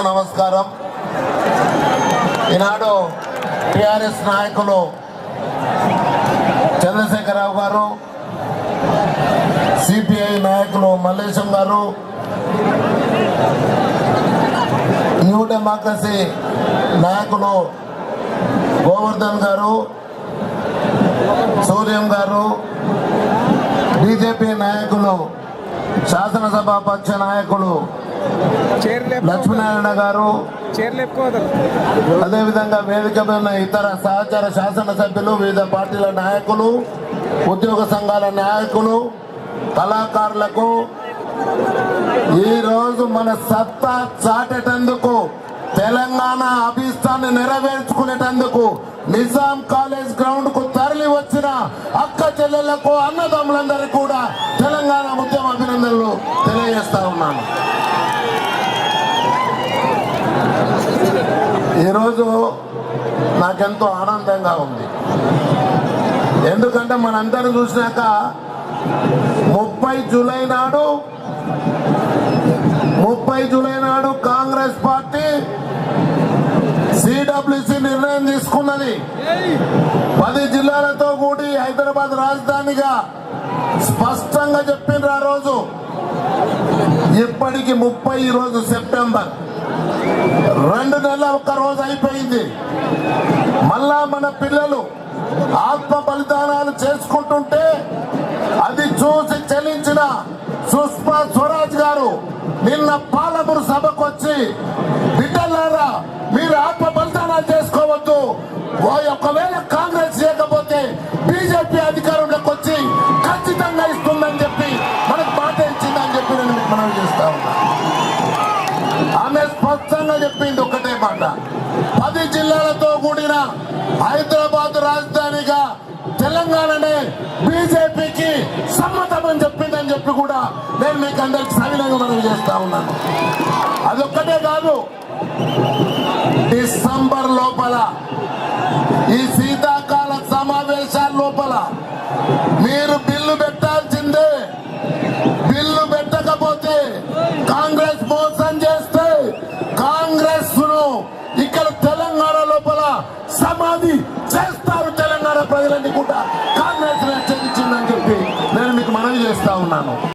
సోదరులకు నమస్కారం. ఈనాడు టిఆర్ఎస్ నాయకులు చంద్రశేఖరరావు గారు సిపిఐ నాయకులు మల్లేశం గారు న్యూ డెమోక్రసీ నాయకులు గోవర్ధన్ గారు సూర్యం గారు బీజేపీ నాయకులు శాసనసభాపక్ష నాయకులు లక్ష్మీనారాయణ గారు అదేవిధంగా వేదిక మీద ఉన్న ఇతర సహచర శాసనసభ్యులు వివిధ పార్టీల నాయకులు ఉద్యోగ సంఘాల నాయకులు కళాకారులకు ఈ రోజు మన సత్తా చాటేటందుకు తెలంగాణ అభిష్టాన్ని నెరవేర్చుకునేటందుకు నిజాం కాలేజ్ గ్రౌండ్కు తరలి వచ్చిన అక్క చెల్లెళ్ళకు అన్నదమ్ములందరికీ కూడా తెలంగాణ ఉద్యమ అభినందనలు తెలియజేస్తా ఉన్నాను. ఈరోజు నాకెంతో ఆనందంగా ఉంది. ఎందుకంటే మనందరం చూసినాక ముప్పై జూలై నాడు ముప్పై జూలై నాడు కాంగ్రెస్ పార్టీ సిడబ్ల్యూసి నిర్ణయం తీసుకున్నది. పది జిల్లాలతో కూడి హైదరాబాద్ రాజధానిగా స్పష్టంగా చెప్పిండ్రు ఆ రోజు. ఇప్పటికి ముప్పై రోజు సెప్టెంబర్. రెండు నెలల ఒక్క రోజు అయిపోయింది. మళ్ళా మన పిల్లలు ఆత్మ బలిదానాలు చేసుకుంటుంటే అది చూసి చెల్లించిన సుష్మా స్వరాజ్ గారు నిన్న పాలమూరు సభకు వచ్చి బిడ్డలారా మీరు ఆత్మ బలిదానాలు చేసుకోవద్దు. ఓ ఒకవేళ స్పష్టంగా చెప్పింది ఒకటే మాట. పది జిల్లాలతో కూడిన హైదరాబాద్ రాజధానిగా తెలంగాణనే బీజేపీకి సమ్మతమని చెప్పిందని చెప్పి కూడా నేను మీకు అందరికి సవినంగా మనం చేస్తా ఉన్నాను. అదొక్కటే కాదు